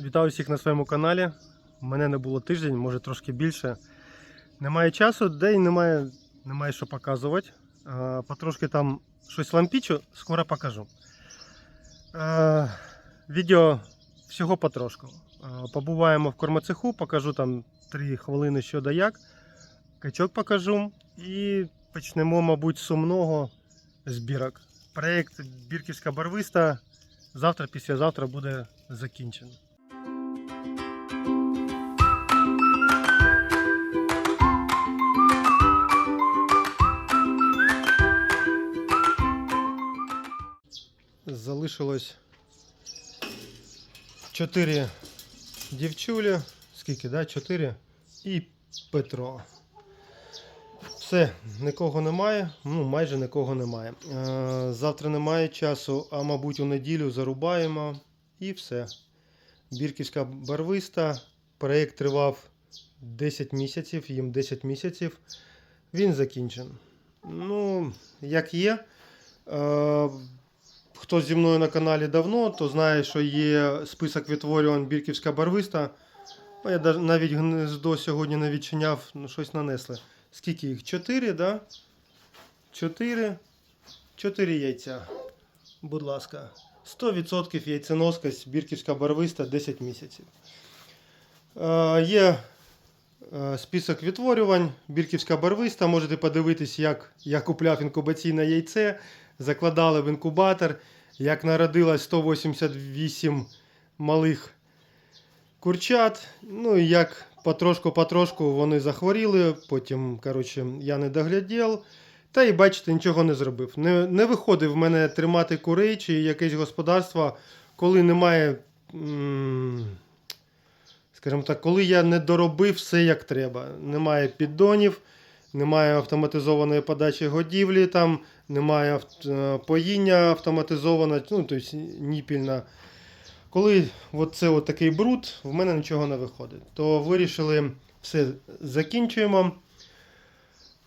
Вітаю всіх на своєму каналі. Мене не було тиждень, може трошки більше. Немає часу, де й немає, немає що показувати. Потрошки там щось лампічу, скоро покажу. Відео всього потрошку. Побуваємо в кормоцеху, покажу там 3 хвилини що да як. Качок покажу. І почнемо, мабуть, сумного збірок. Проєкт Бірківська барвиста завтра, післязавтра буде закінчено. Залишилось 4 дівчулі. Скільки, да? 4 і Петро. Все, нікого немає, ну майже нікого немає. Е, завтра немає часу, а мабуть у неділю зарубаємо і все. Бірківська барвиста. Проєкт тривав 10 місяців, їм 10 місяців. Він закінчен. Ну, як є. Хто зі мною на каналі давно, то знає, що є список відтворювань Бірківська барвиста. Я навіть гнездо сьогодні не відчиняв, ну щось нанесли. Скільки їх? Чотири, да? Чотири. Чотири яйця. Будь ласка. 100% яйценоскость Бірківська барвиста 10 місяців. Е, є е, список відтворювань. Бірківська барвиста. Можете подивитись, як я купляв інкубаційне яйце. Закладали в інкубатор. Як народилось 188 малих курчат. Ну і як потрошку-потрошку вони захворіли, потім, коротше, я не доглядів. Та і бачите, нічого не зробив. Не, не виходив в мене тримати курей чи якесь господарство, коли немає. Скажімо так, коли я не доробив все як треба. Немає піддонів, немає автоматизованої подачі годівлі, там, немає е, поїння автоматизоване, ну, тобто ніпільна. Коли от це от такий бруд, в мене нічого не виходить. То вирішили все закінчуємо.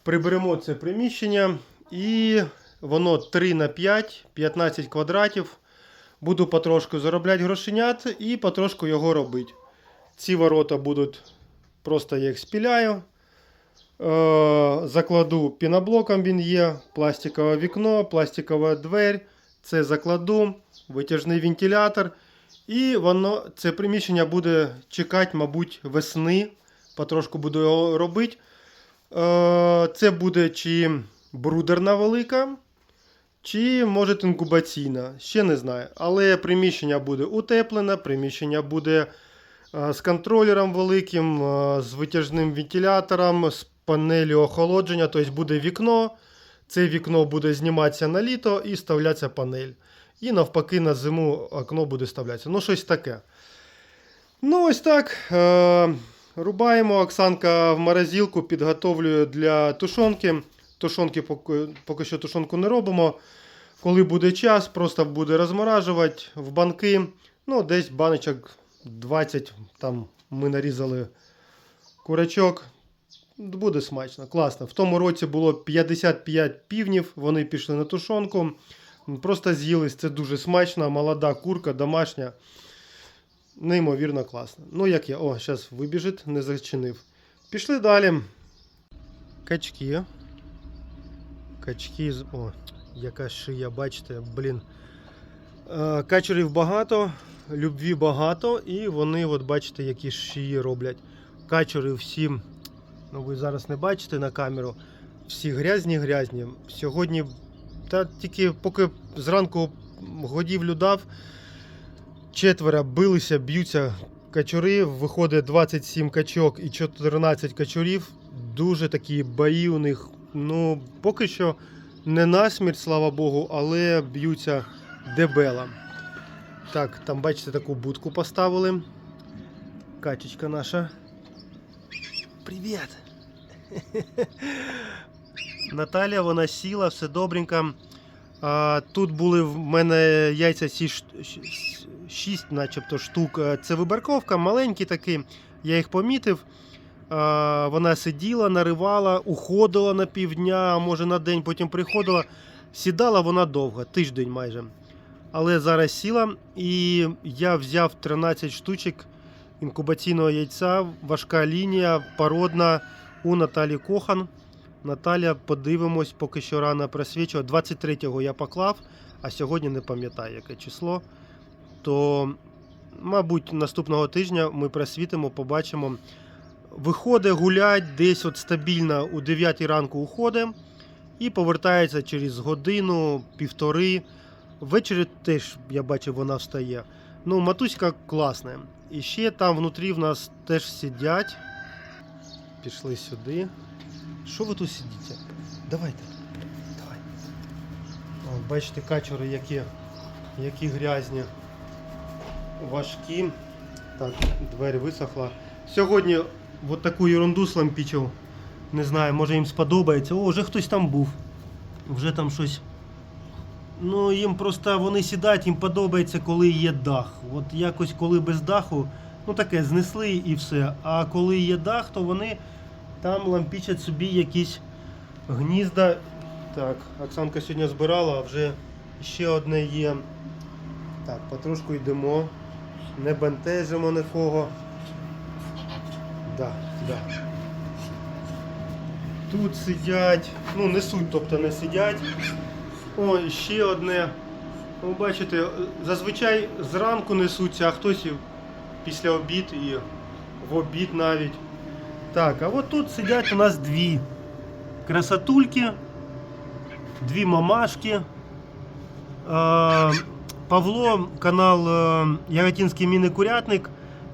Приберемо це приміщення і воно 3 на 5, 15 квадратів. Буду потрошку заробляти грошенят і потрошку його робити. Ці ворота будуть, просто я їх спіляю. Е, закладу піноблоком він є, пластикове вікно, пластикова двері. Це закладу, витяжний вентилятор. І воно, це приміщення буде чекати, мабуть, весни. Потрошку буду його робити. Е, Це буде чи брудерна велика, чи може інкубаційна. Ще не знаю. Але приміщення буде утеплене, приміщення буде е, з контролером великим, з витяжним вентилятором, з панелі охолодження. Тобто буде вікно. Це вікно буде зніматися на літо і ставлятися панель. І навпаки на зиму окно буде ставлятися. Ну, щось таке. Ну, ось так. Е- рубаємо. Оксанка в морозилку підготовлює для тушонки. Тушонки поки що тушонку не робимо. Коли буде час, просто буде розморажувати в банки. Ну, десь баночок 20. Там ми нарізали курачок. Буде смачно, класно. В тому році було 55 півнів, вони пішли на тушонку. Просто з'їлись, це дуже смачно, молода курка, домашня. Неймовірно класно. Ну, як я. О, зараз вибіжить, не зачинив. Пішли далі. Качки. Качки. з- О, яка шия, бачите, блін. Е, Качерів багато, любві багато, і вони, от бачите, які шиї роблять. Качери всі, ну ви зараз не бачите на камеру, всі грязні-грязні. Сьогодні та тільки поки зранку годівлю дав, четверо билися, б'ються качури. Виходить 27 качок і 14 качурів. Дуже такі бої у них. Ну, поки що не насмерть, слава Богу, але б'ються дебела. Так, там бачите, таку будку поставили. Качечка наша. Привіт! Наталя, вона сіла, все добренько. Тут були в мене яйця ці ш- ш- шість, начебто, штук. Е, Це вибарковка, маленькі такі. Я їх помітив. Вона сиділа, наривала, уходила на півдня, може на день, потім приходила. Сідала вона довго, тиждень майже. але зараз сіла. І я взяв 13 штучок інкубаційного яйця, важка лінія, породна у Наталі Кохан. Наталя, подивимось, поки що рано просвічує. 23-го я поклав, а сьогодні не пам'ятаю, яке число. То, мабуть, наступного тижня ми просвітимо, побачимо. Виходить гулять десь от стабільно у 9 ранку уходить і повертається через годину, півтори. Ввечері теж, я бачив, вона встає. Ну, матуська класна. І ще там внутрі в нас теж сидять. Пішли сюди. Що ви тут сидите? Давайте. Давай. О, бачите, качури які, які грязні, важкі. Так, двері висохла. Сьогодні от таку ерунду слампічив. Не знаю, може їм сподобається. О, вже хтось там був. Вже там щось. Ну, їм просто вони сідають, їм подобається, коли є дах. От якось коли без даху, ну таке, знесли і все. А коли є дах, то вони там лампічать собі якісь гнізда. Так, Оксанка сьогодні збирала, а вже ще одне є. Так, потрошку йдемо. Не бентежимо нікого. Да, да. Тут сидять, ну несуть, тобто не сидять. О, ще одне. Ви бачите, зазвичай зранку несуться, а хтось після обід і в обід навіть. Так, а от тут сидять у нас дві красотульки, дві мамашки. Павло, канал е, Яготинський міни-курятник,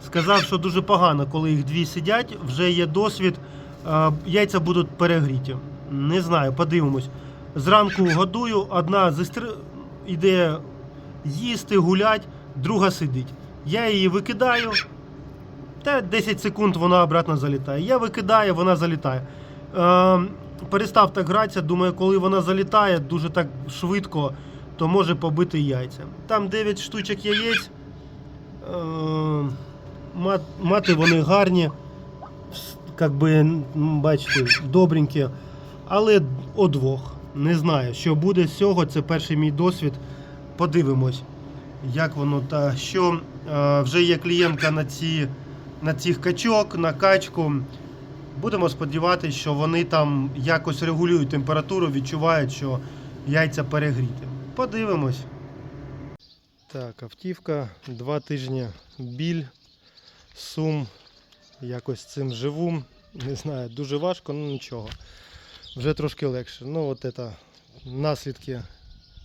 сказав, що дуже погано, коли їх дві сидять, вже є досвід, яйця будуть перегріті. Не знаю, подивимось. Зранку годую, одна зістр... йде їсти, гулять, друга сидить. Я її викидаю, та 10 секунд вона обратно залітає. Я викидаю, вона залітає. Е, перестав так гратися, думаю, коли вона залітає дуже так швидко, то може побити яйця. Там 9 штучок яєць. Е, мат, мати вони гарні, як би, бачите, добренькі, але о двох. Не знаю, що буде з цього. Це перший мій досвід. Подивимось, як воно та що. Е, вже є клієнтка на ці на цих качок, на качку. Будемо сподіватися, що вони там якось регулюють температуру, відчувають, що яйця перегріті. Подивимось. Так, автівка, два тижні біль, сум. Якось цим живу. Не знаю, дуже важко, ну нічого. Вже трошки легше. Ну, от це наслідки,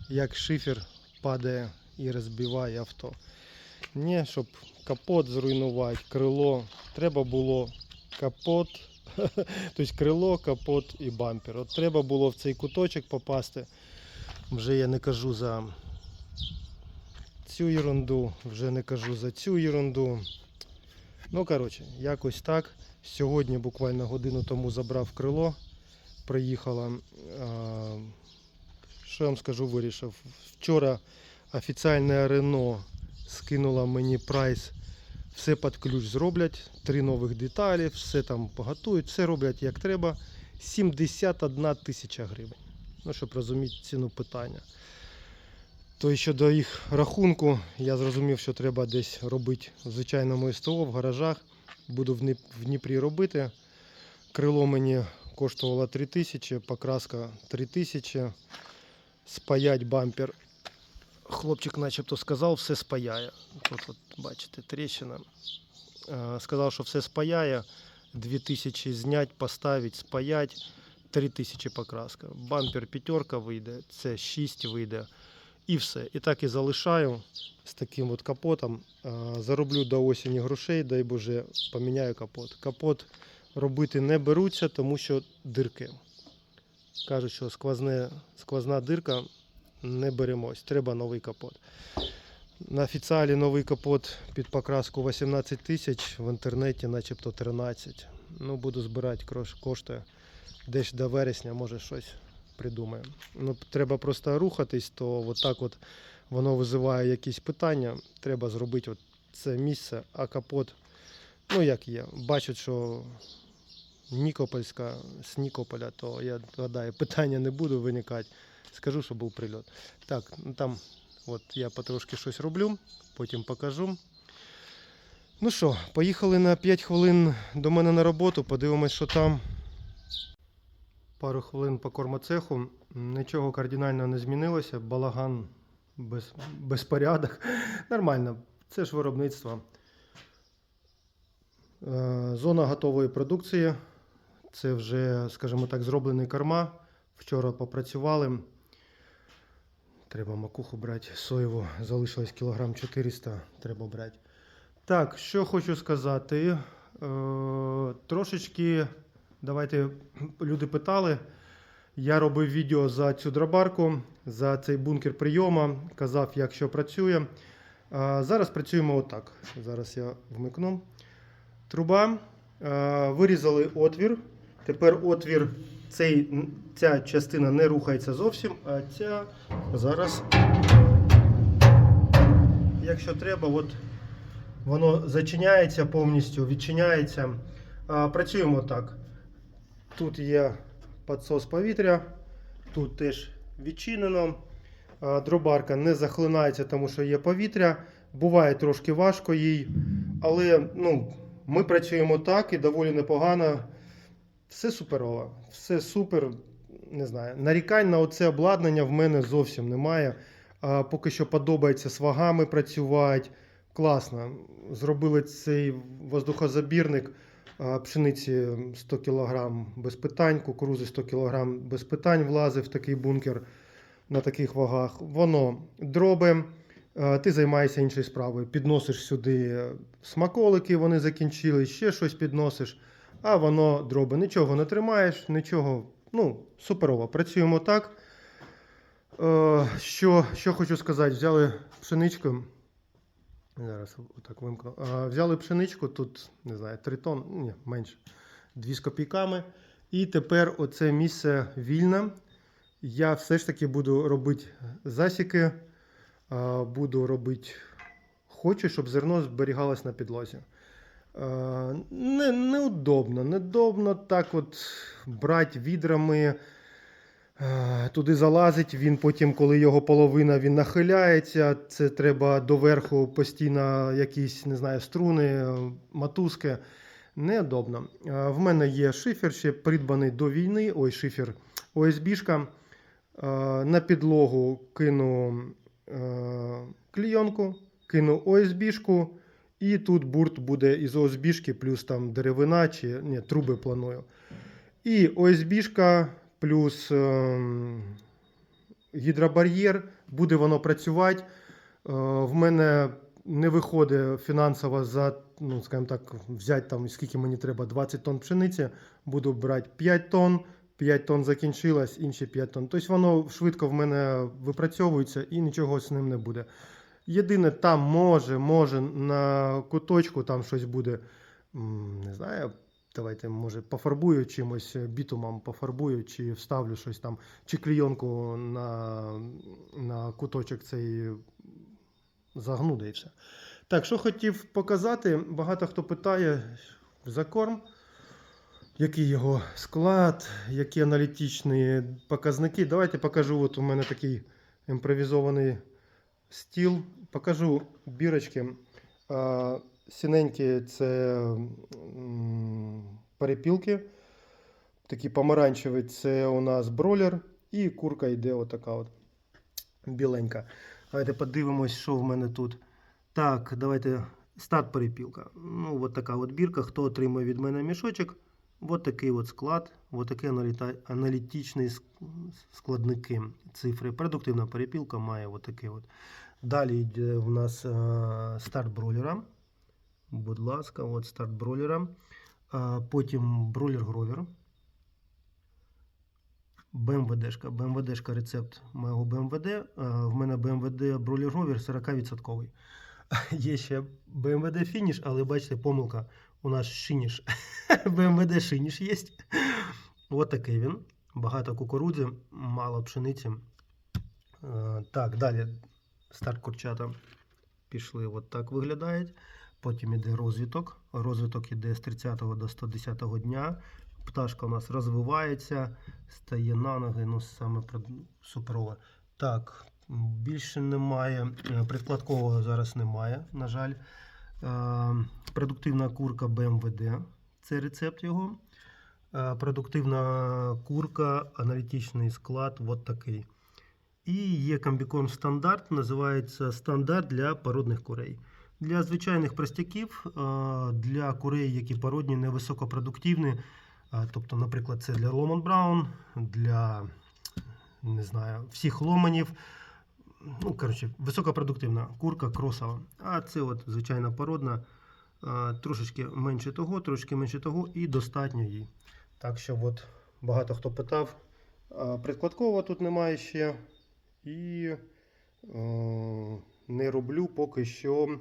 як шифер падає і розбиває авто. Ні, щоб капот зруйнувати, крило. Треба було капот, тобто крило, капот і бампер. От треба було в цей куточок попасти. Вже я не кажу за цю ерунду, вже не кажу за цю ерунду. Ну, коротше, якось так. Сьогодні буквально годину тому забрав крило. Приїхала. Що я вам скажу, вирішив. Вчора офіційне Рено скинула мені прайс. Все під ключ зроблять. Три нових деталі, все там поготують, все роблять як треба. 71 тисяча гривень. Ну, щоб розуміти ціну питання. То щодо їх рахунку, я зрозумів, що треба десь робити в звичайному СТО в гаражах. Буду в Дніпрі робити. Крило мені коштувало 3 тисячі, покраска 3 тисячі. Спаять бампер. Хлопчик начебто сказав, все спаяє. Тут от, бачите, тріщина. Е, Сказав, що все спаяє. 2000 знять, поставить, спаять. 3000 покраска. Бампер п'ятерка вийде, це 6 вийде. І все. І так і залишаю з таким от капотом. Е, Зароблю до осені грошей, дай Боже, поміняю капот. Капот робити не беруться, тому що дирки. Кажуть, що сквозне, сквозна дирка не беремось. Треба новий капот. На офіціалі новий капот під покраску 18 тисяч, в інтернеті начебто 13. Ну, буду збирати кошти десь до вересня, може щось придумаємо. Ну, треба просто рухатись, то от так от воно визиває якісь питання. Треба зробити от це місце, а капот, ну як є. Бачать, що Нікопольська з Нікополя, то я гадаю, питання не буду виникати. Скажу, що був прильот. Так, ну там От я потрошки щось роблю, потім покажу. Ну що, поїхали на 5 хвилин до мене на роботу, подивимось, що там. Пару хвилин по кормоцеху. Нічого кардинально не змінилося. Балаган без, безпорядок. Нормально, це ж виробництво. Е, Зона готової продукції. Це вже, скажімо так, зроблений корма. Вчора попрацювали. Треба макуху брати. Соєву залишилось кілограм 400. Треба брати. Так, що хочу сказати. Е, трошечки, давайте люди питали. Я робив відео за цю дробарку, за цей бункер прийому, казав, як що працює. А зараз працюємо отак. Зараз я вмикну. Труба. Е, Вирізали отвір. Тепер отвір, цей, ця частина не рухається зовсім, а ця зараз, якщо треба, от воно зачиняється повністю, відчиняється. А, Працюємо так. Тут є підсос повітря, тут теж відчинено. А, Дробарка не захлинається, тому що є повітря. Буває трошки важко їй, але ну, ми працюємо так і доволі непогано. Все суперово, все супер. Не знаю. Нарікань на оце обладнання в мене зовсім немає. А, поки що подобається з вагами працювати. Класно. Зробили цей воздухозабірник а, пшениці 100 кг без питань, кукурузи 100 кг без питань влазив в такий бункер на таких вагах. Воно дроби. а, Ти займаєшся іншою справою. Підносиш сюди смаколики, вони закінчили, ще щось підносиш, а воно дроби. Нічого не тримаєш, нічого. Ну, суперово. Працюємо так. Е, Що, що хочу сказати, взяли пшеничку. Зараз отак вимкну. А, Взяли пшеничку, тут, не знаю, 3 тонн, ні, менше, 2 з копійками. І тепер оце місце вільне. Я все ж таки буду робити засіки, а, буду робити, хочу, щоб зерно зберігалось на підлозі. Е, Не, неудобно, недобно так от брати відрами. Е, Туди залазить, він потім, коли його половина він нахиляється, це треба доверху постійно якісь, не знаю, струни, е, матузки. Неудобно. В мене є шифер, ще придбаний до війни. Ой, шифер ОСБшка. На підлогу кину клійонку, кину ОСБшку, і тут бурт буде із ОСБшки, плюс там деревина чи ні, труби планую. І ОСБшка плюс ем, гідробар'єр, буде воно працювати. Е, в мене не виходить фінансово за, ну, скажімо так, взяти там, скільки мені треба, 20 тонн пшениці, буду брати 5 тонн, 5 тонн закінчилось, інші 5 тонн. Тобто воно швидко в мене випрацьовується і нічого з ним не буде. Єдине, там може, може на куточку там щось буде, не знаю, давайте, може, пофарбую чимось, бітумом пофарбую, чи вставлю щось там, чи клійонку на, на куточок цей загну. Так, що хотів показати, багато хто питає за корм, який його склад, які аналітичні показники. Давайте покажу. От у мене такий імпровізований стіл. Покажу бірочки. Сіненькі це перепілки. Такі помаранчеві це у нас бролер. І курка йде отака от біленька. Давайте подивимось, що в мене тут. Так, давайте старт перепілка. Ну, от така от бірка. Хто отримує від мене мішочок? От такий от склад, от такі аналіта- аналітичні складники, цифри. Продуктивна перепілка має от таке от. Далі йде у нас е, старт бролера. Будь ласка, от старт бролера. Потім бролер гровер. БМВДшка. БМВДшка рецепт моєго БМВД. В мене БМВД бролер гровер 40%. Є ще БМВД фініш, але бачите, помилка. У нас шиніш. БМВД шиніш є. От такий він. Багато кукурудзи, мало пшениці. Е, Так, далі старт курчата пішли. От так виглядають. Потім іде розвиток. Розвиток іде з 30 до 110 дня. Пташка у нас розвивається, стає на ноги, ну саме про- Так, Більше немає. Е, Предкладкового зараз немає, на жаль. Е, Продуктивна курка БМВД. Це рецепт його. Е, Продуктивна курка, аналітичний склад, от такий. І є комбікорм стандарт, називається стандарт для породних курей. Для звичайних простяків, е, для курей, які породні, невисокопродуктивні, е, тобто, наприклад, це для Ломан Браун, для не знаю, всіх ломанів. Ну, коротше, високопродуктивна курка кросова. А це от звичайна породна, трошечки менше того, трошки менше того, і достатньо їй. Так що, от, багато хто питав. Прикладкового тут немає ще. І е, не роблю поки що.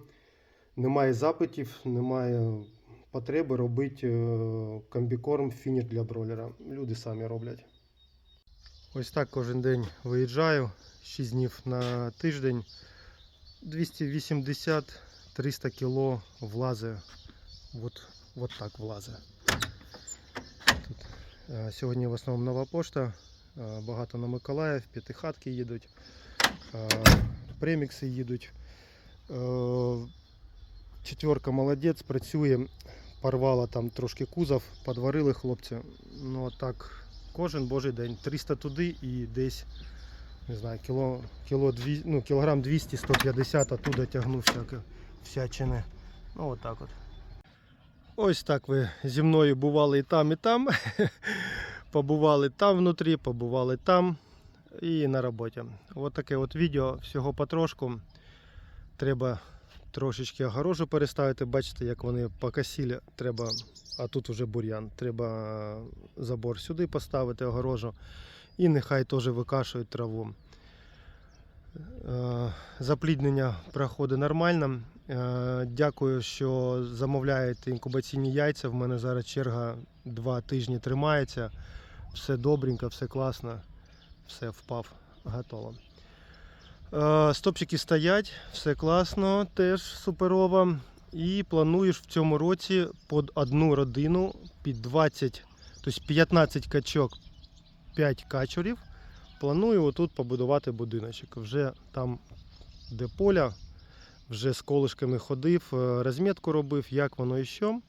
Немає запитів, немає потреби робити е, комбікорм фініш для бролера. Люди самі роблять. Ось так кожен день виїжджаю. 6 днів на тиждень. 280-300 кіло влазе. От, от так влазе. Е, сьогодні в основному нова пошта. Е, Багато на Миколаїв, п'ятихатки їдуть, е, премікси їдуть. Четверка молодець, працює. Порвала там трошки кузов, подварили хлопці. Ну а так, кожен божий день. 300 туди і десь, не знаю, кіло, кіло ну, кілограм 200-150 оттуда тягну всяке, всячини. Ну отак от. Ось так ви зі мною бували і там, і там. побували там внутрі, побували там і на роботі. Ось таке от відео, всього потрошку. Треба трошечки огорожу переставити. Бачите, як вони покосили. Треба, а тут уже бур'ян. Треба забор сюди поставити, огорожу. І нехай теж викашують траву. Е, Запліднення проходить нормально. Е, Дякую, що замовляєте інкубаційні яйця. В мене зараз черга 2 тижні тримається. Все добренько, все класно. Все впав, готово. Е, Стопчики стоять, все класно, теж суперово. І плануєш в цьому році під одну родину під 20, тобто 15 качок, 5 качурів. Планую отут побудувати будиночок. Вже там, де поля, вже з колишками ходив, е, розмітку робив, як воно і що.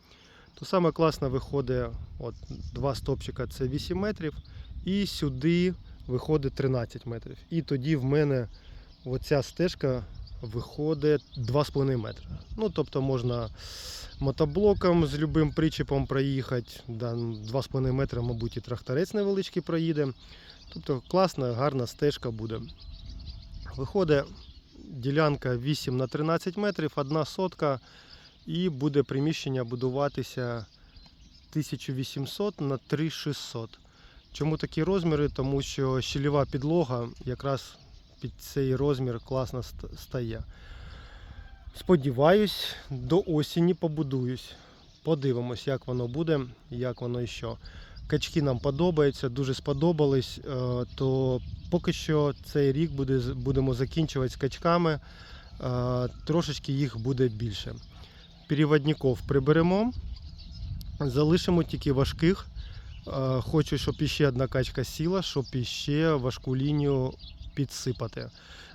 То саме класно виходить от, два стопчика це 8 метрів, і сюди виходить 13 метрів. І тоді в мене оця стежка виходить 2,5 метри. Ну, тобто можна мотоблоком з любим причепом проїхати. 2,5 метри, мабуть, і тракторець невеличкий проїде. Тобто класна, гарна стежка буде. Виходить ділянка 8 на 13 метрів, одна сотка, і буде приміщення будуватися 1800 на 3600. Чому такі розміри? Тому що щільова підлога якраз під цей розмір класно стає. Сподіваюсь, до осені побудуюсь. Подивимось, як воно буде, як воно і що. Качки нам подобаються, дуже сподобались. е, То поки що цей рік буде, будемо закінчувати з качками. е, Трошечки їх буде більше. Переводників приберемо, залишимо тільки важких. Е, Хочу, щоб іще одна качка сіла, щоб іще важку лінію підсипати.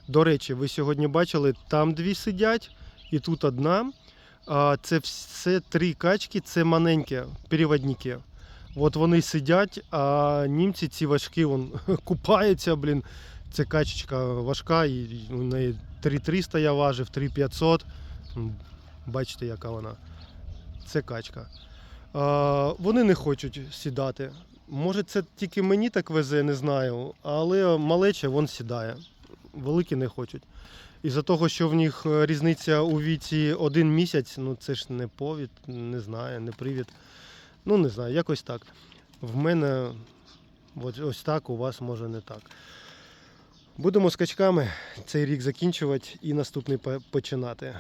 До речі, ви сьогодні бачили, там дві сидять і тут одна. Це все три качки, це маленькі переводники. От вони сидять, а німці ці важкі вон, купаються, блін. Це качечка важка, і у неї 3300 я важив, 3500. Бачите, яка вона. Це качка. А, вони не хочуть сідати. Може, це тільки мені так везе, не знаю. Але малеча вон сідає. Великі не хочуть. Із-за того, що в них е, різниця у віці один місяць, ну це ж не повід, не знаю, не привід. Ну, не знаю, якось так. В мене ось так, у вас може не так. Будемо з качками цей рік закінчувати і наступний починати.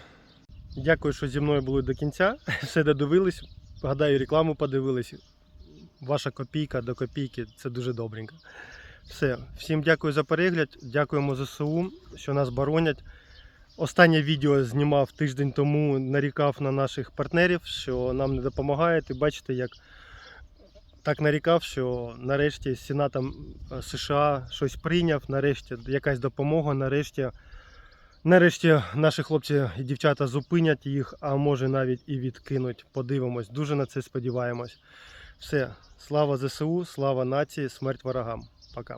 Дякую, що зі мною були до кінця. Все додивились. Гадаю, рекламу подивились. Ваша копійка до копійки це дуже добренько. Все, всім дякую за перегляд. Дякуємо ЗСУ, що нас боронять. Останнє відео знімав тиждень тому, нарікав на наших партнерів, що нам не допомагають. І бачите, як так нарікав, що нарешті Сенатом е, США щось прийняв, нарешті якась допомога, нарешті, нарешті наші хлопці і дівчата зупинять їх, а може навіть і відкинуть. Подивимось. Дуже на це сподіваємось. Все, слава ЗСУ, слава нації, смерть ворогам. Пока.